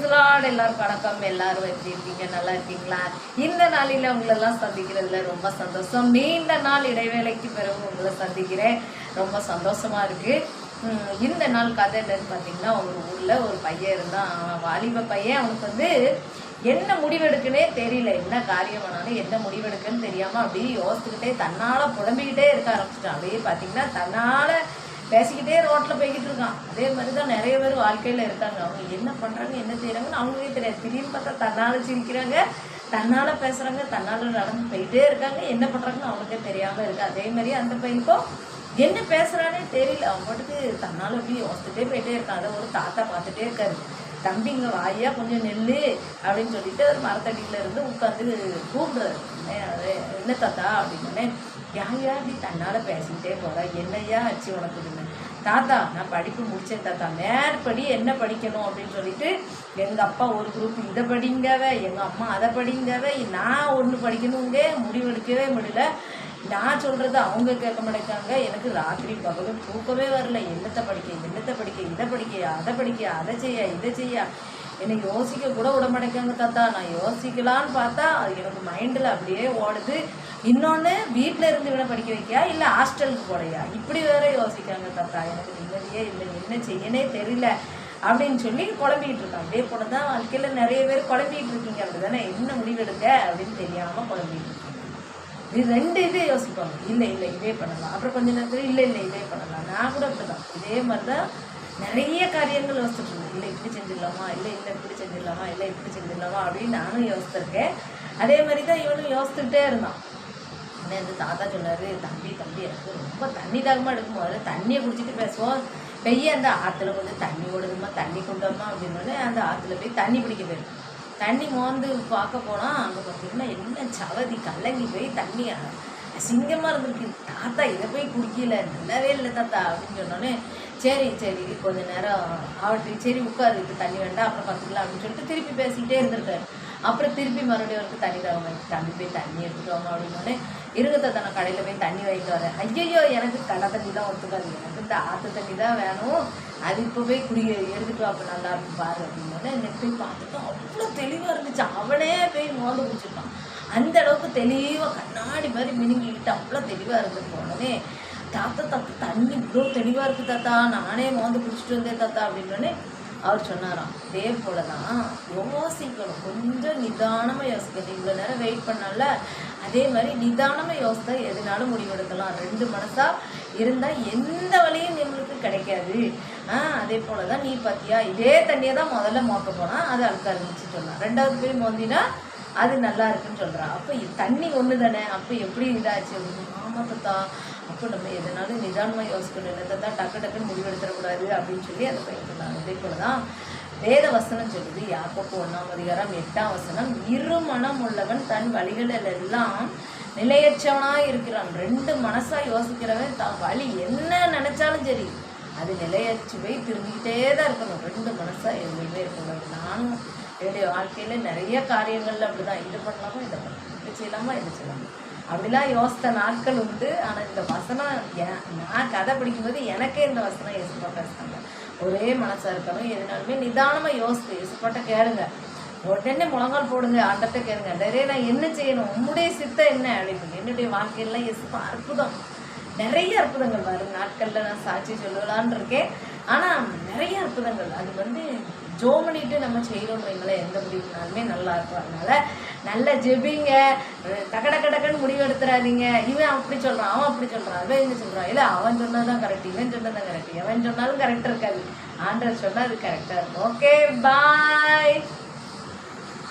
பிரைஸ்லாட் எல்லாரும் வணக்கம் எல்லாரும் எப்படி இருக்கீங்க? நல்லா இருக்கீங்களா? இந்த நாளில உங்களெல்லாம் சந்திக்கிறதுல ரொம்ப சந்தோஷம். நீண்ட நாள் இடைவேளைக்கு பிறகு உங்களை சந்திக்கிறேன். ரொம்ப சந்தோஷமா இருக்கு. இந்த நாள் கதை என்னன்னு பார்த்தீங்கன்னா ஒரு ஊர்ல ஒரு பையன் இருந்தான். அவன் வாலிப பையன். அவனுக்கு வந்து என்ன முடிவெடுக்குனே தெரியல. என்ன காரியம் ஆனாலும் என்ன முடிவெடுக்குன்னு தெரியாம அப்படியே யோசிச்சுக்கிட்டே தன்னால புலம்பிக்கிட்டே இருக்க ஆரம்பிச்சிட்டான். அப்படியே பார்த்தீங்கன்னா தன்னால பேசிக்கிட்டே ரோட்ல போய்கிட்டு இருக்கான். அதே மாதிரி தான் நிறைய பேர் வாழ்க்கையில இருக்காங்க. அவங்க என்ன பண்றாங்க என்ன செய்யறாங்கன்னு அவங்களே தெரியாது. திடீர்னு பார்த்தா தன்னால சிரிக்கிறாங்க தன்னால பேசுறாங்க தன்னால நடந்து போயிட்டே இருக்காங்க. என்ன பண்றாங்கன்னு அவங்களுக்கே தெரியாம இருக்கு. அதே மாதிரி அந்த பையனுக்கும் என்ன பேசுறானே தெரியல. அவன் பாட்டுக்கு தன்னால அப்படியே யோசிச்சுட்டே போயிட்டே இருக்கான். அதை ஒரு தாத்தா பார்த்துட்டே இருக்காரு. தம்பி இங்கே வாயா? கொஞ்சம் நெல்லு அப்படின்னு சொல்லிட்டு ஒரு மரத்தடியில இருந்து உட்காந்து கூப்பிடுறாரு. என்ன தாத்தா? அப்படின்னு யாரையா இப்படி தன்னால் பேசிக்கிட்டே போகிறா என்னையா ஆச்சு உனக்குதுன்னு தாத்தா நான் படிப்பு முடிச்சேன் தாத்தா. மேற்படி என்ன படிக்கணும் அப்படின்னு சொல்லிட்டு எங்கள் அப்பா ஒரு குரூப் இதை படிங்கவ எங்கள் அம்மா அதை படிங்கவ நான் ஒன்று படிக்கணுங்க முடிவெடுக்கவே முடியல. நான் சொல்கிறது அவங்க கேட்க மாட்டேங்காங்க எனக்கு ராத்திரி பகலும் தூக்கமே வரல. என்னத்தை படிக்க? என்னத்தை படிக்க? இதை படிக்க அதை படிக்க அதை செய்ய? இதை செய்ய? என்னை யோசிக்க கூட விட தாத்தா நான் யோசிக்கலான்னு பார்த்தா அது எனக்கு மைண்டில் அப்படியே ஓடுது. இன்னொன்று வீட்டில் இருந்து விட படிக்க வைக்கியா? இல்லை ஹாஸ்டலுக்கு போடையா இப்படி வேற யோசிக்காங்க தாத்தா. எனக்கு நிம்மதியே இல்லை. என்ன செய்யனே தெரியல அப்படின்னு சொல்லி குழம்பிக்கிட்டு இருக்கான். அப்படியே போல தான் வாழ்க்கையில் நிறைய பேர் குழம்பிக்கிட்டு இருக்கீங்க. அப்படி தானே என்ன முடிவெடுக்க அப்படின்னு தெரியாமல் குழம்பிட்டு இருக்கீங்க. இது ரெண்டு இதே யோசிப்பாங்க. இல்லை இல்லை இதே பண்ணலாம். அப்புறம் கொஞ்ச நேரத்தில் இல்லை இல்லை இதே பண்ணலாம். நான் கூட அப்படிதான் இதே மாதிரி தான் நிறைய காரியங்கள் யோசிச்சுட்டு இருந்தேன் இல்லை இப்படி செஞ்சிடலாமா? இல்லை இல்லை இப்படி செஞ்சிடலாமா? இல்லை இப்படி செஞ்சிடலாமா? அப்படின்னு நானும் யோசிச்சிருக்கேன். அதே மாதிரி தான் இவனும் யோசிச்சுக்கிட்டே இருந்தான். வந்து இந்த தாத்தா சொன்னார் தம்பி தம்பி எனக்கு ரொம்ப தண்ணி தாகமாக எடுக்கும்? முதல்ல தண்ணியை குடிச்சிட்டு பேசுவோம். பெய்ய அந்த ஆற்றுல கொஞ்சம் தண்ணி ஓடுதுமா தண்ணி கொண்டு வரமா அப்படின்னு அந்த ஆற்றுல போய் தண்ணி பிடிக்க போயிடும் தண்ணி மோந்து பார்க்க போனால் அங்கே பார்த்தீங்கன்னா என்ன சவதி கலங்கி போய் தண்ணி அசிங்கமாக இருந்திருக்கு. தாத்தா இதை போய் குடிக்கல. நல்லாவே இல்லை தாத்தா அப்படின்னு சொன்னோன்னே சரி சரி கொஞ்ச நேரம் அவர்கிட்ட சரி உட்காரு இப்போ தண்ணி வேண்டாம் அப்புறம் பார்த்துக்கலாம் அப்படின்னு சொல்லிட்டு திருப்பி பேசிக்கிட்டே இருந்திருக்காரு. அப்புறம் திருப்பி மறுபடியும் அவருக்கு தண்ணி தவங்க தம்பி போய் தண்ணி எடுத்துட்டு வாங்க அப்படின்னோடனே இருங்க தாத்தா நான் கடையில் போய் தண்ணி வாங்கிட்டு வரேன். ஐயோ எனக்கு கடை தண்ணி தான் ஒத்துக்காது. எனக்கு இந்த ஆற்று தண்ணி தான் வேணும். அது இப்போ போய் குடி எடுத்துட்டு அப்போ நல்லா இருக்கும் பாரு அப்படின்னோடனே எனக்கு போய் பார்த்துட்டு அவ்வளோ தெளிவாக இருந்துச்சு. அவனே போய் மோந்து குடிச்சிருப்பான் அந்த அளவுக்கு தெளிவாக கண்ணாடி மாதிரி மினுங்கிக்கிட்டு அவ்வளோ தெளிவாக இருந்துச்சு உடனே தாத்தா தாத்தா தண்ணி இவ்வளோ தெளிவாக இருக்குது தாத்தா நானே மோந்து குடிச்சிட்டு வந்தேன் தாத்தா அப்படின்னோடனே அவர் சொன்னாராம். இதே போல தான் யோசிக்கணும். கொஞ்சம் நிதானமாக யோசிக்கணும். இவ்வளோ நேரம் வெயிட் பண்ணால. அதே மாதிரி நிதானமாக யோசித்தா எதுனாலும் முடிவெடுக்கலாம். ரெண்டு மனசாக இருந்தால் எந்த வழியும் நம்மளுக்கு கிடைக்காது. ஆ அதே போல தான் நீ பார்த்தியா இதே தண்ணியை தான் முதல்ல மோக்க போனால் அது அழுக்க ஆரம்பிச்சு சொன்னான் ரெண்டாவது போய் மோந்தினா அது நல்லா இருக்குன்னு சொல்கிறான் அப்போ தண்ணி ஒன்று தானே அப்போ எப்படி இதாச்சு? ஆமாம் தத்தா. அப்போ நம்ம எதனாலும் நிதானமாக யோசிக்கணும். என்ன டக்கு டக்குன்னு முடிவெடுத்துடக்கூடாது அப்படின்னு சொல்லி அதை பையன் அதே போல தான் வேத வசனம் சொல்லுது. யாக்கோப்பு ஒன்றாம் அதிகாரம் எட்டாம் வசனம் இருமனம் உள்ளவன் தன் வழிகளில் எல்லாம் நிலையற்றவனாக இருக்கிறான். ரெண்டு மனசா யோசிக்கிறவன் தான் வழி என்ன நினச்சாலும் சரி அது நிலையற்று போய் திரும்பிக்கிட்டே தான் இருக்கணும். ரெண்டு மனசாக எதுவுமே இருக்கணும் நானும் என்னுடைய வாழ்க்கையில நிறைய காரியங்கள்ல அப்படிதான். இது பண்ணலாமா இதை பண்ணலாம்? இது செய்யலாமா இது செய்யலாமா? அப்படிலாம் யோசித்த நாட்கள் உண்டு. ஆனால் இந்த வசனம் நான் கதை படிக்கும்போது எனக்கே இந்த வசனம் இயேசுப்பா பேசுனாங்க. ஒரே மனசா இருக்கணும். எதுனாலுமே நிதானமாக யோசித்து இயேசுப்பாட்ட கேளுங்க. உடனே முழங்கால் போடுங்க ஆண்டத்தை கேளுங்க. நிறைய நான் என்ன செய்யணும்? உங்களுடைய சித்தம் என்ன? அப்படின்னு என்னுடைய வாழ்க்கையெல்லாம் இயேசுப்பா அற்புதம். நிறைய அற்புதங்கள் வரும். நாட்களில் நான் சாட்சி சொல்லலான்னு இருக்கேன். ஆனால் நிறைய அற்புதங்கள். அது வந்து ஜோம் பண்ணிட்டு நம்ம செய்யறோம் எந்த முடிவுனாலுமே நல்லா இருக்கும். அதனால நல்ல ஜெபிங்க. டக்க டக்க டக்குன்னு முடிவு எடுத்துறாதீங்க. இவன் அப்படி சொல்றான் அவன் அப்படி சொல்றான் அவன் என்ன சொல்றான். இல்லை அவன் சொன்னதான் கரெக்ட் இவன் சொன்னதான் கரெக்ட் எவன் சொன்னாலும் கரெக்டாக இருக்காது. ஆண்டர் சொன்னா அது கரெக்டாக இருக்கும். Okay bye